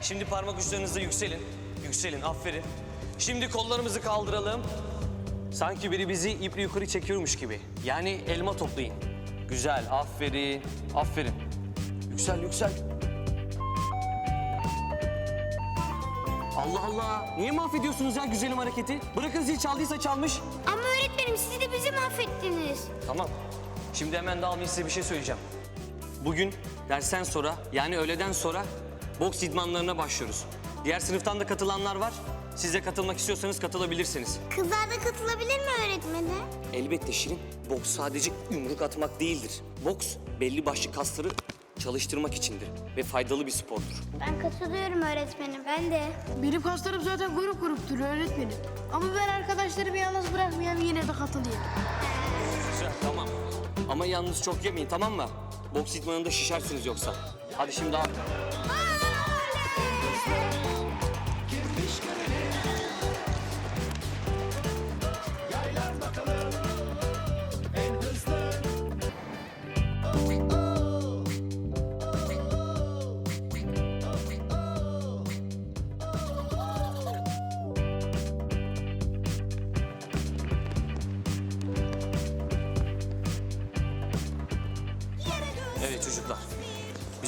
Şimdi parmak uçlarınızda yükselin. Yükselin, aferin. Şimdi kollarımızı kaldıralım. Sanki biri bizi iple yukarı çekiyormuş gibi. Yani elma toplayın. Güzel, aferin, aferin. Yüksel, yüksel. Allah Allah, niye mahvediyorsunuz ya güzelim hareketi? Bırakın zil çaldıysa çalmış. Ama öğretmenim siz de bizi mahvettiniz. Tamam. Şimdi hemen dağılmayın size bir şey söyleyeceğim. Bugün dersten sonra yani öğleden sonra boks idmanlarına başlıyoruz. Diğer sınıftan da katılanlar var. Siz de katılmak istiyorsanız katılabilirsiniz. Kızlar da katılabilir mi öğretmenim? Elbette Şirin, boks sadece yumruk atmak değildir. Boks belli başlı kasları çalıştırmak içindir ve faydalı bir spordur. Ben katılıyorum öğretmenim ben de. Benim kaslarım zaten grup grup duruyor öğretmenim. Ama ben arkadaşlarımı yalnız bırakmayayım yine de katılayım. Güzel, tamam. Ama yalnız çok yemeyin tamam mı? Boks idmanında şişersiniz yoksa. Hadi şimdi al.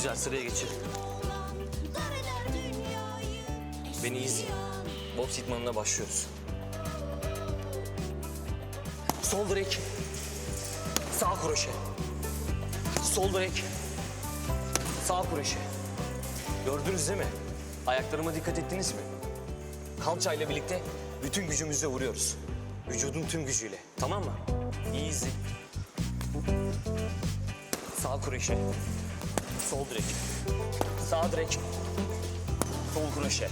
Güzel sıraya geçin. Beni izleyin. Boks idmanına başlıyoruz. Sol direk. Sağ kroşe. Sol direk. Sağ kroşe. Gördünüz değil mi? Ayaklarıma dikkat ettiniz mi? Kalçayla birlikte bütün gücümüzle vuruyoruz. Vücudun tüm gücüyle. Tamam mı? İyi izleyin. Sağ kroşe. Sol direk. Sağ direk. Sol kroşe.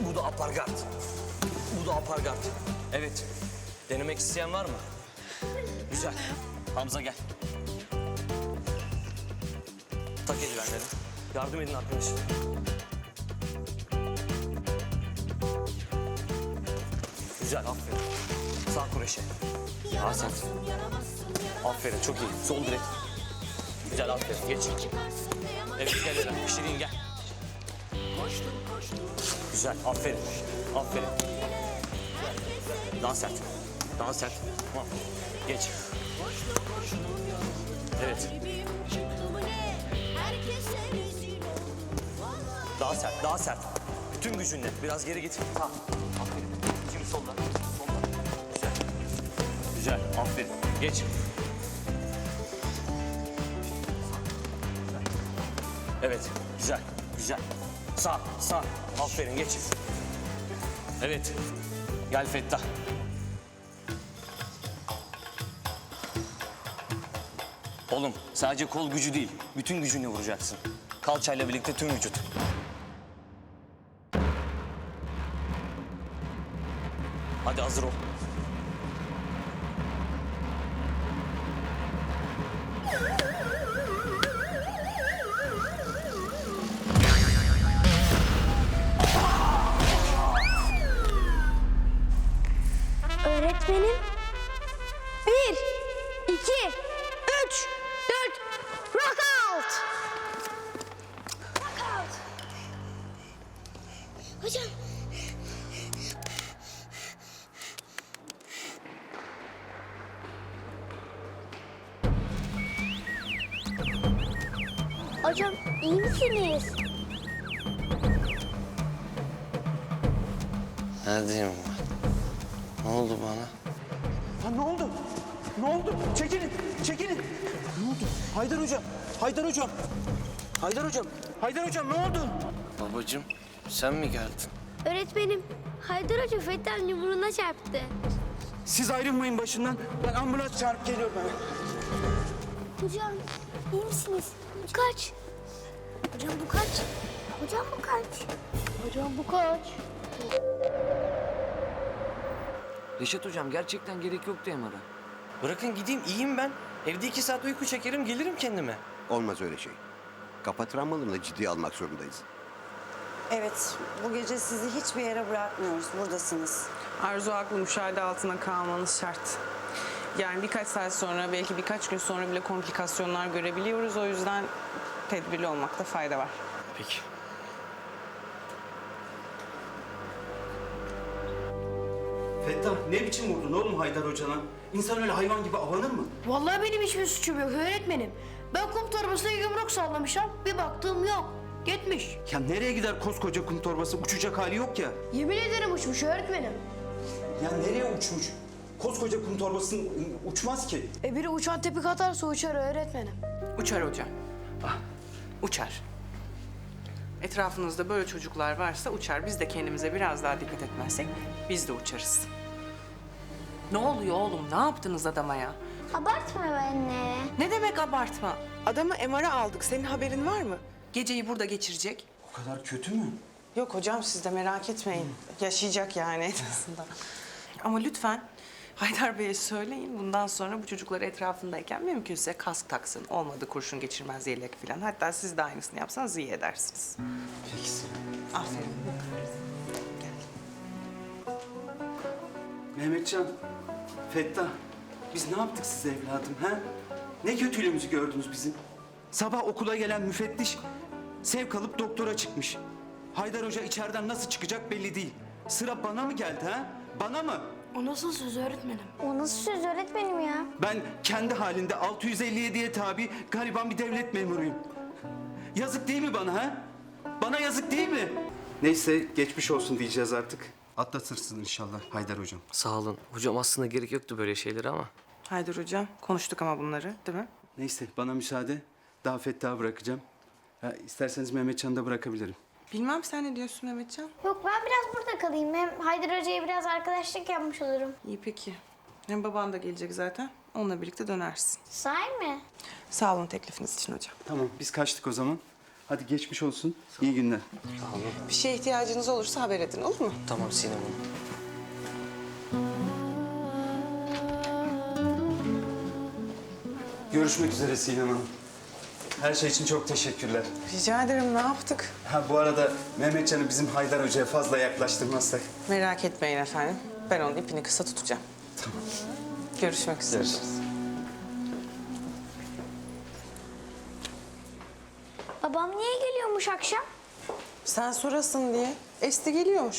Bu da apargat. Bu da apargat. Evet. Denemek isteyen var mı? Güzel. Hamza gel. Tak eldivenleri. Yardım edin arkadaşlar. Güzel, aferin. Sağ kroşe. Daha sert. Aferin, çok iyi. Sol direk. Güzel, aferin. Geç. Evet, gel Eren. Şirin gel. Güzel, aferin. Aferin. Daha sert. Daha sert. Tamam. Geç. Evet. Daha sert, daha sert. Bütün gücünle. Biraz geri git. Ha. Aferin. Şimdi solda. Solda. Güzel. Güzel. Aferin. Geç. Evet. Güzel. Güzel. Sağ. Sağ. Aferin. Geç. Evet. Gel Fettah. Oğlum sadece kol gücü değil, bütün gücünle vuracaksın. Kalçayla birlikte tüm vücut. Hadi hazır ol. Hocam. Hocam iyi misiniz? Ne diyeyim Ne oldu bana? Ha ne oldu? Ne oldu? Çekilin, çekilin. Ne oldu? Haydar hocam, Haydar hocam. Haydar hocam, Haydar hocam ne oldu? Babacığım sen mi geldin? Öğretmenim, Haydar Hoca Fethi amca burnuna çarptı. Siz ayrılmayın başından. Ben ambulans çağırıp geliyorum hemen. Hocam, iyi misiniz? Bu kaç? Hocam bu kaç? Hocam bu kaç? Hocam bu kaç? Reşat hocam gerçekten gerek yoktu MR'a. Bırakın gideyim iyiyim ben. Evde iki saat uyku çekerim gelirim kendime. Olmaz öyle şey. Kafa travmalarını ciddiye almak zorundayız. Evet, bu gece sizi hiçbir yere bırakmıyoruz. Buradasınız. Arzu haklı müşahede altına kalmanız şart. Yani birkaç saat sonra belki birkaç gün sonra bile komplikasyonlar görebiliyoruz. O yüzden tedbirli olmakta fayda var. Peki. Fettah ne biçim vurdun oğlum Haydar hocana? İnsan öyle hayvan gibi avlanır mı? Vallahi benim hiçbir suçum yok öğretmenim. Ben kum torbasına yumruk sallamışım. Bir baktığım yok. Gitmiş. Ya nereye gider koskoca kum torbası? Uçacak hali yok ya. Yemin ederim uçmuş öğretmenim. Ya nereye uçmuş? Koskoca kum torbası uçmaz ki. E biri uçan tepik atarsa uçar öğretmenim. Uçar hocam. Uçar. Etrafınızda böyle çocuklar varsa uçar. Biz de kendimize biraz daha dikkat etmezsek biz de uçarız. Ne oluyor oğlum? Ne yaptınız adama ya? Abartma be anne. Ne demek abartma? Adamı MR'a aldık. Senin haberin var mı? Geceyi burada geçirecek. O kadar kötü mü? Yok hocam siz de merak etmeyin. Yaşayacak yani en azından. Ama lütfen Haydar Bey'e söyleyin. Bundan sonra bu çocuklar etrafındayken mümkünse kask taksın. Olmadı kurşun geçirmez yelek falan. Hatta siz de aynısını yapsanız iyi edersiniz. Peki. Aferin. Mehmetcan, Fettah, biz ne yaptık size evladım ha? Ne kötülüğümüzü gördünüz bizim? Sabah okula gelen müfettiş sevk alıp doktora çıkmış. Haydar Hoca içeriden nasıl çıkacak belli değil. Sıra bana mı geldi ha? Bana mı? O nasıl söz öğretmenim? O nasıl söz öğretmenim ya? Ben kendi halinde 657'ye tabi gariban bir devlet memuruyum. Yazık değil mi bana ha? Bana yazık değil mi? Neyse geçmiş olsun diyeceğiz artık. Atlatırsın inşallah Haydar hocam. Sağ olun. Hocam aslında gerek yoktu böyle şeylere ama. Haydar hocam konuştuk ama bunları değil mi? Neyse bana müsaade. Daha Fettah'ı bırakacağım. Ha, isterseniz Mehmetcan'ı da bırakabilirim. Bilmem sen ne diyorsun Mehmetcan? Yok ben biraz burada kalayım. Hem Haydar Hoca'ya biraz arkadaşlık yapmış olurum. İyi peki. Hem baban da gelecek zaten. Onunla birlikte dönersin. Sahi mi? Sağ olun teklifiniz için hocam. Tamam biz kaçtık o zaman. Hadi geçmiş olsun. İyi günler. Bir şeye ihtiyacınız olursa haber edin olur mu? Tamam Sinem Hanım. Görüşmek üzere Sinem Hanım. Her şey için çok teşekkürler. Rica ederim ne yaptık? Ha bu arada Mehmetcan'ı bizim Haydar Hoca'ya fazla yaklaştırmazsak. Merak etmeyin efendim. Ben onun ipini kısa tutacağım. Tamam. Görüşmek üzere. Görüşürüz. Babam niye geliyormuş akşam? Sen sorasın diye. Esti geliyormuş.